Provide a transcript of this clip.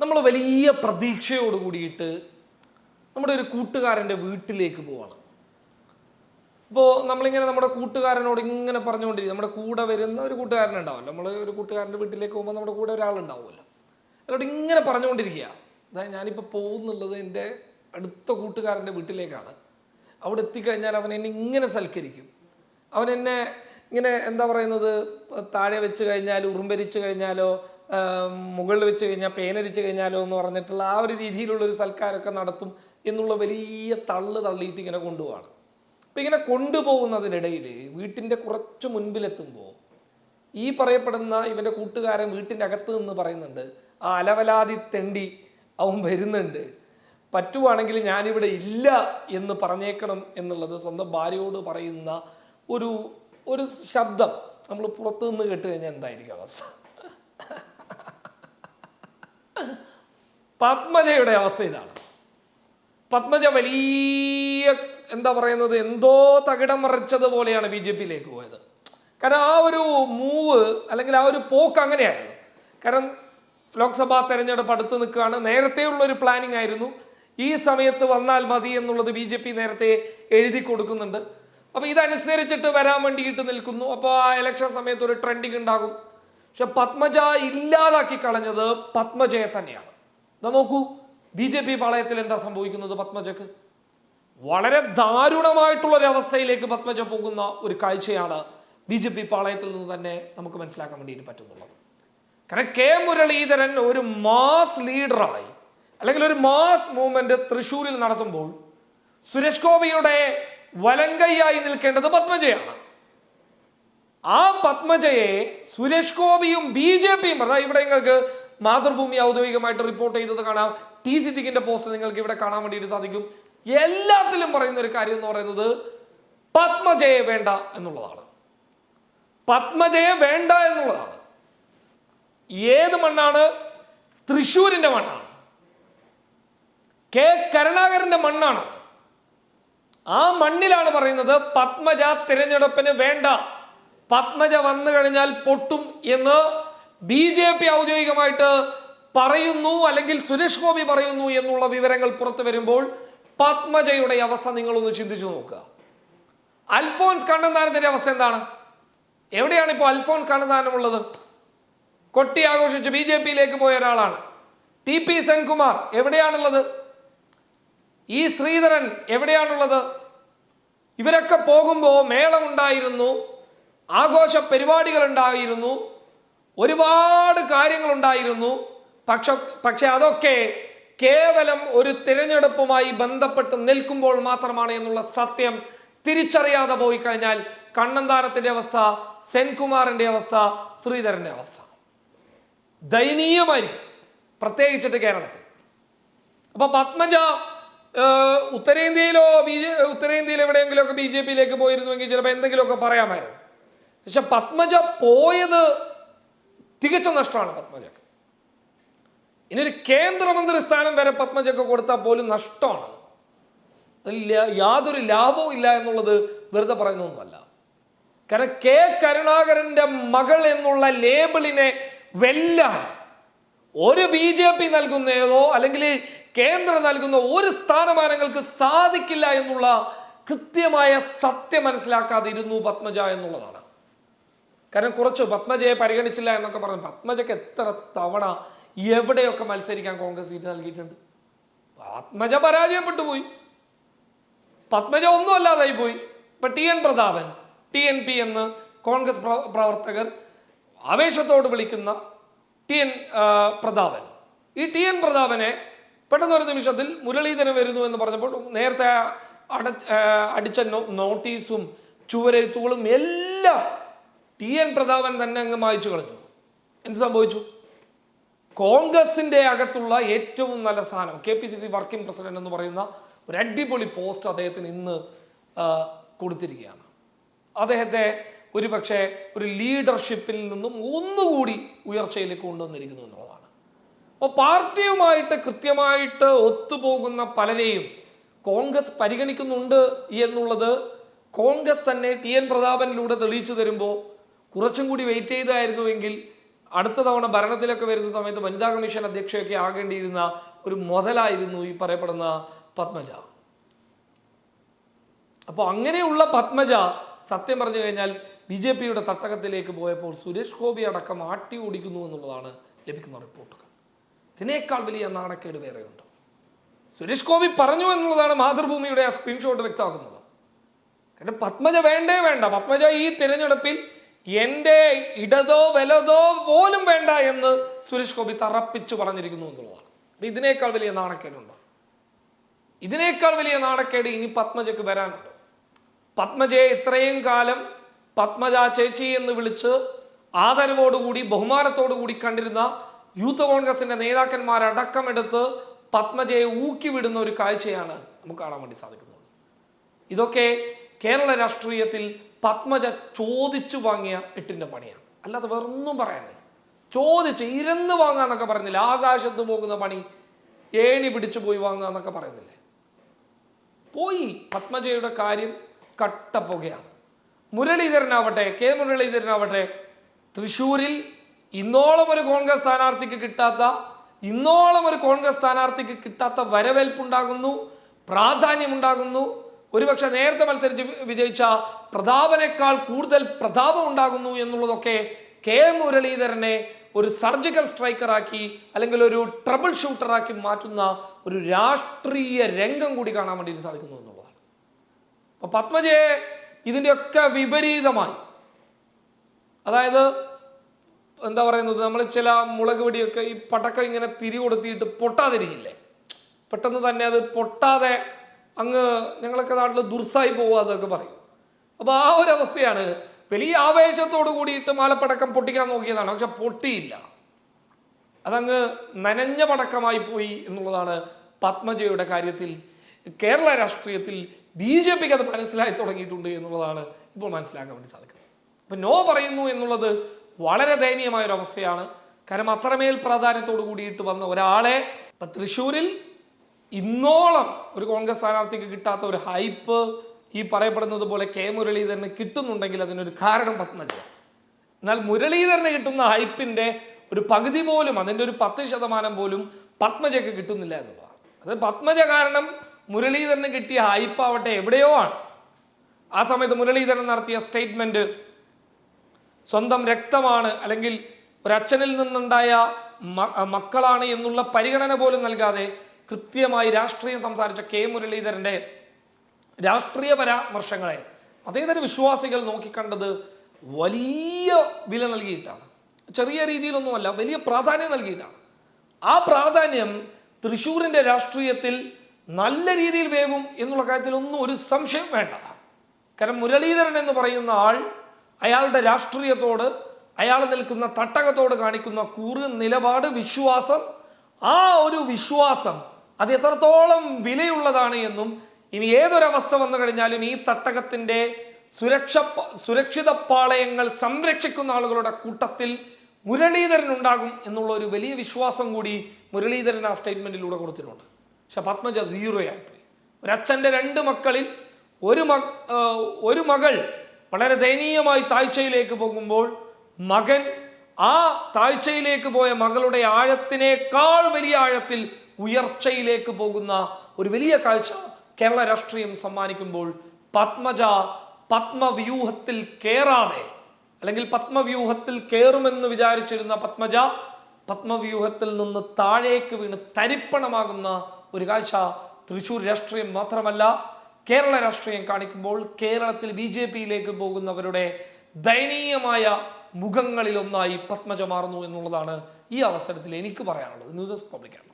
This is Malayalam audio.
നമ്മൾ വലിയ പ്രതീക്ഷയോട് കൂടിയിട്ട് നമ്മുടെ ഒരു കൂട്ടുകാരന്റെ വീട്ടിലേക്ക് പോവാണ്. ഇപ്പോൾ നമ്മളിങ്ങനെ നമ്മുടെ കൂട്ടുകാരനോട് ഇങ്ങനെ പറഞ്ഞുകൊണ്ടിരിക്കും. നമ്മുടെ കൂടെ വരുന്ന ഒരു കൂട്ടുകാരൻ ഉണ്ടാവുമല്ലോ നമ്മൾ ഒരു കൂട്ടുകാരന്റെ വീട്ടിലേക്ക് പോകുമ്പോൾ നമ്മുടെ കൂടെ ഒരാളുണ്ടാവുമല്ലോ. അതോട് ഇങ്ങനെ പറഞ്ഞുകൊണ്ടിരിക്കുക. അതായത് ഞാനിപ്പോൾ പോകുന്നുള്ളത് എന്റെ അടുത്ത കൂട്ടുകാരന്റെ വീട്ടിലേക്കാണ്. അവിടെ എത്തിക്കഴിഞ്ഞാൽ അവൻ എന്നെ ഇങ്ങനെ സൽക്കരിക്കും. അവൻ എന്നെ ഇങ്ങനെ എന്താ പറയുന്നത്? താഴെ വെച്ച് കഴിഞ്ഞാൽ ഉറുമ്പരിച്ച് കഴിഞ്ഞാലോ മുകളിൽ വെച്ച് കഴിഞ്ഞാൽ പേനരിച്ച് കഴിഞ്ഞാലോ എന്ന് പറഞ്ഞിട്ടുള്ള ആ ഒരു രീതിയിലുള്ള ഒരു സൽക്കാരമൊക്കെ നടത്തും എന്നുള്ള വലിയ തള്ള് തള്ളിയിട്ട് ഇങ്ങനെ കൊണ്ടുപോവാണ്. അപ്പം ഇങ്ങനെ കൊണ്ടുപോകുന്നതിനിടയിൽ വീട്ടിന്റെ കുറച്ച് മുൻപിലെത്തുമ്പോൾ ഈ പറയപ്പെടുന്ന ഇവന്റെ കൂട്ടുകാരൻ വീട്ടിന്റെ അകത്ത് നിന്ന് പറയുന്നുണ്ട് ആ അലവലാതി തെണ്ടി അവൻ വരുന്നുണ്ട്. പറ്റുവാണെങ്കിൽ ഞാനിവിടെ ഇല്ല എന്ന് പറഞ്ഞേക്കണം എന്നുള്ളത് സ്വന്തം ഭാര്യയോട് പറയുന്ന ഒരു ഒരു ശബ്ദം നമ്മൾ പുറത്തു നിന്ന് കേട്ട് കഴിഞ്ഞാൽ എന്തായിരിക്കും അവസ്ഥ? പത്മജയുടെ അവസ്ഥ ഇതാണ്. പത്മജ വലിയ എന്താ പറയുന്നത് എന്തോ തകിടം മറിച്ചതുപോലെയാണ് ബി ജെ പിയിലേക്ക് പോയത്. കാരണം ആ ഒരു മൂവ് അല്ലെങ്കിൽ ആ ഒരു പോക്ക് അങ്ങനെയായിരുന്നു. കാരണം ലോക്സഭാ തെരഞ്ഞെടുപ്പ് അടുത്ത് നിൽക്കുകയാണ്. നേരത്തെ ഒരു പ്ലാനിങ് ആയിരുന്നു. ഈ സമയത്ത് വന്നാൽ മതി എന്നുള്ളത് ബി ജെ പി നേരത്തെ എഴുതി കൊടുക്കുന്നുണ്ട്. അപ്പോൾ ഇതനുസരിച്ചിട്ട് വരാൻ വേണ്ടിയിട്ട് നിൽക്കുന്നു. അപ്പോൾ ആ ഇലക്ഷൻ സമയത്ത് ഒരു ട്രെൻഡിങ് ഉണ്ടാകും. പക്ഷെ പത്മജ ഇല്ലാതാക്കി കളഞ്ഞത് പത്മജയെ തന്നെയാണ്. എന്നാ നോക്കൂ ബി ജെ പി പാളയത്തിൽ എന്താ സംഭവിക്കുന്നത് പത്മജക്ക്? വളരെ ദാരുണമായിട്ടുള്ള ഒരു അവസ്ഥയിലേക്ക് പത്മജ പോകുന്ന ഒരു കാഴ്ചയാണ് ബി ജെ പി പാളയത്തിൽ നിന്ന് തന്നെ നമുക്ക് മനസ്സിലാക്കാൻ വേണ്ടിയിട്ട് പറ്റുന്നുള്ളത്. കാരണം കെ മുരളീധരൻ ഒരു മാസ് ലീഡറായി അല്ലെങ്കിൽ ഒരു മാസ് മൂവ്മെന്റ് തൃശ്ശൂരിൽ നടത്തുമ്പോൾ സുരേഷ് ഗോപിയുടെ വലങ്കയ്യായി നിൽക്കേണ്ടത് പത്മജയാണ്. ആ പത്മജയെ സുരേഷ് ഗോപിയും ബി ജെ പിയും അതായത് ഇവിടെ നിങ്ങൾക്ക് മാതൃഭൂമി ഔദ്യോഗികമായിട്ട് റിപ്പോർട്ട് ചെയ്തത് കാണാം. ടി സിദ്ദിഖിന്റെ പോസ്റ്റ് നിങ്ങൾക്ക് ഇവിടെ കാണാൻ വേണ്ടിയിട്ട് സാധിക്കും. എല്ലാത്തിലും പറയുന്ന ഒരു കാര്യം എന്ന് പറയുന്നത് പത്മജയ വേണ്ട എന്നുള്ളതാണ്. പത്മജയ വേണ്ട എന്നുള്ളതാണ്. ഏത് മണ്ണാണ്? തൃശ്ശൂരിന്റെ മണ്ണാണ്. കെ കരുണാകരന്റെ മണ്ണാണ്. ആ മണ്ണിലാണ് പറയുന്നത് പത്മജ തിരഞ്ഞെടുപ്പിന് വേണ്ട. പത്മജ വന്നു കഴിഞ്ഞാൽ പൊട്ടും എന്ന് ബി ജെ പി ഔദ്യോഗികമായിട്ട് പറയുന്നു അല്ലെങ്കിൽ സുരേഷ് ഗോപി പറയുന്നു എന്നുള്ള വിവരങ്ങൾ പുറത്തു വരുമ്പോൾ പത്മജയുടെ അവസ്ഥ നിങ്ങളൊന്ന് ചിന്തിച്ചു നോക്കുക. അൽഫോൻസ് കണ്ണന്താനത്തിന്റെ അവസ്ഥ എന്താണ്? എവിടെയാണ് ഇപ്പോൾ അൽഫോൻസ് കണ്ണന്താനമുള്ളത്? കൊട്ടി ആഘോഷിച്ച് ബി ജെ പിയിലേക്ക് പോയ ഒരാളാണ്. ടി പി സെൻകുമാർ എവിടെയാണുള്ളത്? ഈ ശ്രീധരൻ എവിടെയാണുള്ളത്? ഇവരൊക്കെ പോകുമ്പോൾ മേളമുണ്ടായിരുന്നു ആഘോഷ പരിപാടികൾ ഉണ്ടായിരുന്നു ഒരുപാട് കാര്യങ്ങളുണ്ടായിരുന്നു. പക്ഷ പക്ഷെ അതൊക്കെ കേവലം ഒരു തിരഞ്ഞെടുപ്പുമായി ബന്ധപ്പെട്ട് നിൽക്കുമ്പോൾ മാത്രമാണ് എന്നുള്ള സത്യം തിരിച്ചറിയാതെ പോയി കഴിഞ്ഞാൽ കണ്ണന്താനത്തിന്റെ അവസ്ഥ സെൻകുമാറിന്റെ അവസ്ഥ ശ്രീധരന്റെ അവസ്ഥ. ദയനീയമായിരിക്കും പ്രത്യേകിച്ചിട്ട് കേരളത്തിൽ. അപ്പൊ പത്മജ ഉത്തരേന്ത്യയിലോ ബി ജെ ഉത്തരേന്ത്യയിൽ എവിടെയെങ്കിലുമൊക്കെ ബി ജെ പിയിലേക്ക് പോയിരുന്നുവെങ്കിൽ ചിലപ്പോൾ എന്തെങ്കിലുമൊക്കെ പറയാമായിരുന്നു. പക്ഷെ പത്മജ പോയത് തികച്ച നഷ്ടമാണ് പത്മജക്ക് ഇനി ഒരു കേന്ദ്രമന്ത്രി സ്ഥാനം വരെ പത്മജക്ക് കൊടുത്താൽ പോലും നഷ്ടമാണ്. യാതൊരു ലാഭവും ഇല്ല എന്നുള്ളത് വെറുതെ പറയുന്നൊന്നുമല്ല. കാരണം കെ കരുണാകരന്റെ മകൾ എന്നുള്ള ലേബിളിനെ വെല്ലാൻ ഒരു ബി ജെ പി നൽകുന്നതോ അല്ലെങ്കിൽ കേന്ദ്രം നൽകുന്ന ഒരു സ്ഥാനമാനങ്ങൾക്ക് സാധിക്കില്ല എന്നുള്ള കൃത്യമായ സത്യം മനസ്സിലാക്കാതിരുന്നു പത്മജ എന്നുള്ളതാണ്. കാരണം കുറച്ച് പത്മജയെ പരിഗണിച്ചില്ല എന്നൊക്കെ പറഞ്ഞു. പത്മജക്ക് എത്ര തവണ എവിടെയൊക്കെ മത്സരിക്കാൻ കോൺഗ്രസ് സീറ്റ് നൽകിയിട്ടുണ്ട്? പത്മജ പരാജയപ്പെട്ടു പോയി. പത്മജ ഒന്നും അല്ലാതായി പോയി. ഇപ്പൊ T N Prathapan T N P എന്ന് കോൺഗ്രസ് പ്രവ- പ്രവർത്തകർ ആവേശത്തോട് വിളിക്കുന്ന ടി എൻ പ്രതാപൻ. ഈ ടി എൻ പ്രതാപനെ പെട്ടെന്ന് ഒരു നിമിഷത്തിൽ മുരളീധരൻ വരുന്നു എന്ന് പറഞ്ഞപ്പോൾ നേരത്തെ അട അടിച്ച നോട്ടീസും ചുവരെഴുത്തുകളും എല്ലാം ടി എൻ പ്രതാപൻ തന്നെ അങ്ങ് മായ്ച്ചു കളഞ്ഞു. എന്ത് സംഭവിച്ചു? കോൺഗ്രസിന്റെ അകത്തുള്ള ഏറ്റവും നല്ല സ്ഥാനം K P C C working president എന്ന് പറയുന്ന ഒരു അടിപൊളി പോസ്റ്റ് അദ്ദേഹത്തിന് ഇന്ന് കൊടുത്തിരിക്കുകയാണ്. അദ്ദേഹത്തെ ഒരു പക്ഷേ ഒരു ലീഡർഷിപ്പിൽ നിന്നും ഒന്നുകൂടി ഉയർച്ചയിലേക്ക് കൊണ്ടുവന്നിരിക്കുന്നു എന്നുള്ളതാണ്. അപ്പോൾ പാർട്ടിയുമായിട്ട് കൃത്യമായിട്ട് ഒത്തുപോകുന്ന പലരെയും കോൺഗ്രസ് പരിഗണിക്കുന്നുണ്ട് എന്നുള്ളത് കോൺഗ്രസ് തന്നെ ടി എൻ പ്രതാപനിലൂടെ തെളിയിച്ചു തരുമ്പോൾ കുറച്ചും കൂടി വെയിറ്റ് ചെയ്തായിരുന്നുവെങ്കിൽ അടുത്ത തവണ ഭരണത്തിലൊക്കെ വരുന്ന സമയത്ത് വനിതാ കമ്മീഷൻ അധ്യക്ഷയൊക്കെ ആകേണ്ടിയിരുന്ന ഒരു മുതലായിരുന്നു ഈ പറയപ്പെടുന്ന പത്മജ. അപ്പോൾ അങ്ങനെയുള്ള പത്മജ സത്യം പറഞ്ഞു കഴിഞ്ഞാൽ ബി ജെ പിയുടെ തട്ടകത്തിലേക്ക് പോയപ്പോൾ സുരേഷ് ഗോപി അടക്കം ആട്ടി ഓടിക്കുന്നു എന്നുള്ളതാണ് ലഭിക്കുന്ന റിപ്പോർട്ടുകൾ. ഇതിനേക്കാൾ വലിയ നാണക്കേട് വേറെയുണ്ട്. സുരേഷ് ഗോപി പറഞ്ഞു എന്നുള്ളതാണ് മാതൃഭൂമിയുടെ ആ സ്ക്രീൻഷോട്ട് വ്യക്തമാക്കുന്നത്. കാരണം പത്മജ വേണ്ടേ വേണ്ട. പത്മജ ഈ തിരഞ്ഞെടുപ്പിൽ എന്റെ ഇടതോ വലതോ പോലും വേണ്ട എന്ന് സുരേഷ് ഗോപി തറപ്പിച്ചു പറഞ്ഞിരിക്കുന്നു എന്നുള്ളതാണ്. ഇതിനേക്കാൾ വലിയ നാണക്കേടുണ്ടോ? ഇതിനേക്കാൾ വലിയ നാണക്കേട് ഇനി പത്മജയ്ക്ക് വരാനുണ്ട്? പത്മജയെ ഇത്രയും കാലം പത്മജ ചേച്ചി എന്ന് വിളിച്ച് ആദരവോടുകൂടി ബഹുമാനത്തോടുകൂടി കണ്ടിരുന്ന യൂത്ത് കോൺഗ്രസിന്റെ നേതാക്കന്മാരടക്കമെടുത്ത് പത്മജയെ ഊക്കിവിടുന്ന ഒരു കാഴ്ചയാണ് നമുക്ക് കാണാൻ വേണ്ടി സാധിക്കുന്നത്. ഇതൊക്കെ കേരള രാഷ്ട്രീയത്തിൽ പത്മജ ചോദിച്ചു വാങ്ങിയ എട്ടിന്റെ പണിയാണ്. അല്ലാതെ വേറൊന്നും പറയാനില്ല. ചോദിച്ച് ഇരന്ന് വാങ്ങാന്നൊക്കെ പറഞ്ഞില്ല? ആകാശത്ത് പോകുന്ന പണി ഏണി പിടിച്ചു പോയി വാങ്ങുക എന്നൊക്കെ പറയുന്നില്ലേ? പോയി. പത്മജയുടെ കാര്യം കട്ടപ്പുകയാണ്. മുരളീധരനാവട്ടെ കെ മുരളീധരനാവട്ടെ തൃശ്ശൂരിൽ ഇന്നോളം ഒരു കോൺഗ്രസ് സ്ഥാനാർത്ഥിക്ക് കിട്ടാത്ത ഇന്നോളം ഒരു കോൺഗ്രസ് സ്ഥാനാർത്ഥിക്ക് കിട്ടാത്ത വരവേൽപ്പുണ്ടാകുന്നു പ്രാധാന്യമുണ്ടാകുന്നു ഒരുപക്ഷെ നേരത്തെ മത്സരിച്ച് വിജയിച്ച പ്രതാപനേക്കാൾ കൂടുതൽ പ്രതാപം ഉണ്ടാകുന്നു എന്നുള്ളതൊക്കെ കെ എം മുരളീധരനെ ഒരു സർജിക്കൽ സ്ട്രൈക്കറാക്കി അല്ലെങ്കിൽ ഒരു ട്രബിൾ ഷൂട്ടറാക്കി മാറ്റുന്ന ഒരു രാഷ്ട്രീയ രംഗം കൂടി കാണാൻ വേണ്ടി സാധിക്കുന്നു എന്നുള്ളതാണ്. അപ്പൊ പത്മജയെ ഇതിന്റെയൊക്കെ വിപരീതമായി അതായത് എന്താ പറയുന്നത് നമ്മൾ ചില മുളക് വെടിയൊക്കെ ഈ പടക്കം ഇങ്ങനെ തിരി കൊടുത്തിട്ട് പൊട്ടാതിരിക്കില്ലേ? പെട്ടെന്ന് തന്നെ അത് പൊട്ടാതെ അങ്ങ് ഞങ്ങളൊക്കെ നാട്ടിൽ ദുർസായി പോവുക പോവാതൊക്കെ പറയും. അപ്പോൾ ആ ഒരു അവസ്ഥയാണ്. വലിയ ആവേശത്തോട് കൂടിയിട്ട് മാലപ്പടക്കം പൊട്ടിക്കാൻ നോക്കിയതാണ്. പക്ഷെ പൊട്ടിയില്ല. അതങ്ങ് നനഞ്ഞ പടക്കമായി പോയി എന്നുള്ളതാണ് പത്മജയുടെ കാര്യത്തിൽ. കേരള രാഷ്ട്രീയത്തിൽ ബി ജെ പിക്ക് അത് മനസ്സിലായി തുടങ്ങിയിട്ടുണ്ട് എന്നുള്ളതാണ് ഇപ്പോൾ മനസ്സിലാക്കാൻ വേണ്ടി സാധിക്കുന്നത്. അപ്പൊ നോ പറയുന്നു എന്നുള്ളത് വളരെ ദയനീയമായ ഒരു അവസ്ഥയാണ് കാരണം അത്രമേൽ പ്രാധാന്യത്തോട് കൂടിയിട്ട് വന്ന ഒരാളെ ഇപ്പം തൃശ്ശൂരിൽ ഇന്നോളം ഒരു കോൺഗ്രസ് സ്ഥാനാർത്ഥിക്ക് കിട്ടാത്ത ഒരു ഹൈപ്പ് ഈ പറയപ്പെടുന്നത് പോലെ കെ മുരളീധരന് കിട്ടുന്നുണ്ടെങ്കിൽ അതിനൊരു കാരണം പത്മജ എന്നാൽ മുരളീധരന് കിട്ടുന്ന ഹൈപ്പിന്റെ ഒരു പകുതി പോലും അതിന്റെ ഒരു പത്ത് ശതമാനം പോലും പത്മജയ്ക്ക് കിട്ടുന്നില്ല എന്നുള്ളതാണ്. അത് പത്മജ കാരണം മുരളീധരന് കിട്ടിയ ഹൈപ്പ് ആവട്ടെ എവിടെയോ ആണ്. ആ സമയത്ത് മുരളീധരൻ നടത്തിയ സ്റ്റേറ്റ്മെന്റ് സ്വന്തം രക്തമാണ് അല്ലെങ്കിൽ ഒരച്ഛനിൽ നിന്നുണ്ടായ മക്കളാണ് എന്നുള്ള പരിഗണന പോലും നൽകാതെ കൃത്യമായി രാഷ്ട്രീയം സംസാരിച്ച കെ മുരളീധരന്റെ രാഷ്ട്രീയ പരാമർശങ്ങളെ അതേതര വിശ്വാസികൾ നോക്കിക്കണ്ടത് വലിയ വില നൽകിയിട്ടാണ്. ചെറിയ രീതിയിലൊന്നുമല്ല വലിയ പ്രാധാന്യം നൽകിയിട്ടാണ്. ആ പ്രാധാന്യം തൃശ്ശൂരിന്റെ രാഷ്ട്രീയത്തിൽ നല്ല രീതിയിൽ വേവും എന്നുള്ള കാര്യത്തിൽ ഒന്നും ഒരു സംശയം വേണ്ട. കാരണം മുരളീധരൻ എന്ന് പറയുന്ന ആൾ അയാളുടെ രാഷ്ട്രീയത്തോട് അയാൾ നിൽക്കുന്ന തട്ടകത്തോട് കാണിക്കുന്ന കൂറ് നിലപാട് വിശ്വാസം ആ ഒരു വിശ്വാസം അത് എത്രത്തോളം വിലയുള്ളതാണ് എന്നും ഇനി ഏതൊരവസ്ഥ വന്നു കഴിഞ്ഞാലും ഈ തട്ടകത്തിന്റെ സുരക്ഷ സുരക്ഷിത പാളയങ്ങൾ സംരക്ഷിക്കുന്ന ആളുകളുടെ കൂട്ടത്തിൽ മുരളീധരൻ ഉണ്ടാകും എന്നുള്ള ഒരു വലിയ വിശ്വാസം കൂടി മുരളീധരൻ ആ സ്റ്റേറ്റ്മെന്റിലൂടെ കൊടുത്തിട്ടുണ്ട്. പക്ഷെ പത്മജ ആയിപ്പോയി ഒരച്ഛന്റെ രണ്ട് മക്കളിൽ ഒരു മ ഒരു മകൾ വളരെ ദയനീയമായി താഴ്ചയിലേക്ക് പോകുമ്പോൾ മകൻ ആ താഴ്ചയിലേക്ക് പോയ മകളുടെ ആഴത്തിനേക്കാൾ വലിയ ആഴത്തിൽ ഉയർച്ചയിലേക്ക് പോകുന്ന ഒരു വലിയ കാഴ്ച കേരള രാഷ്ട്രീയം സമ്മാനിക്കുമ്പോൾ പത്മജ പത്മവ്യൂഹത്തിൽ കേറാതെ അല്ലെങ്കിൽ പത്മവ്യൂഹത്തിൽ കയറുമെന്ന് വിചാരിച്ചിരുന്ന പത്മജ പത്മവ്യൂഹത്തിൽ നിന്ന് താഴേക്ക് വീണ് തരിപ്പണമാകുന്ന ഒരു കാഴ്ച തൃശൂർ രാഷ്ട്രീയം മാത്രമല്ല കേരള രാഷ്ട്രീയം കാണിക്കുമ്പോൾ കേരളത്തിൽ ബി ജെ പിയിലേക്ക് പോകുന്നവരുടെ ദയനീയമായ മുഖങ്ങളിലൊന്നായി പത്മജ മാറുന്നു എന്നുള്ളതാണ് ഈ അവസരത്തിൽ എനിക്ക് പറയാനുള്ളത്. ന്യൂസ് പബ്ലിക്കാണ്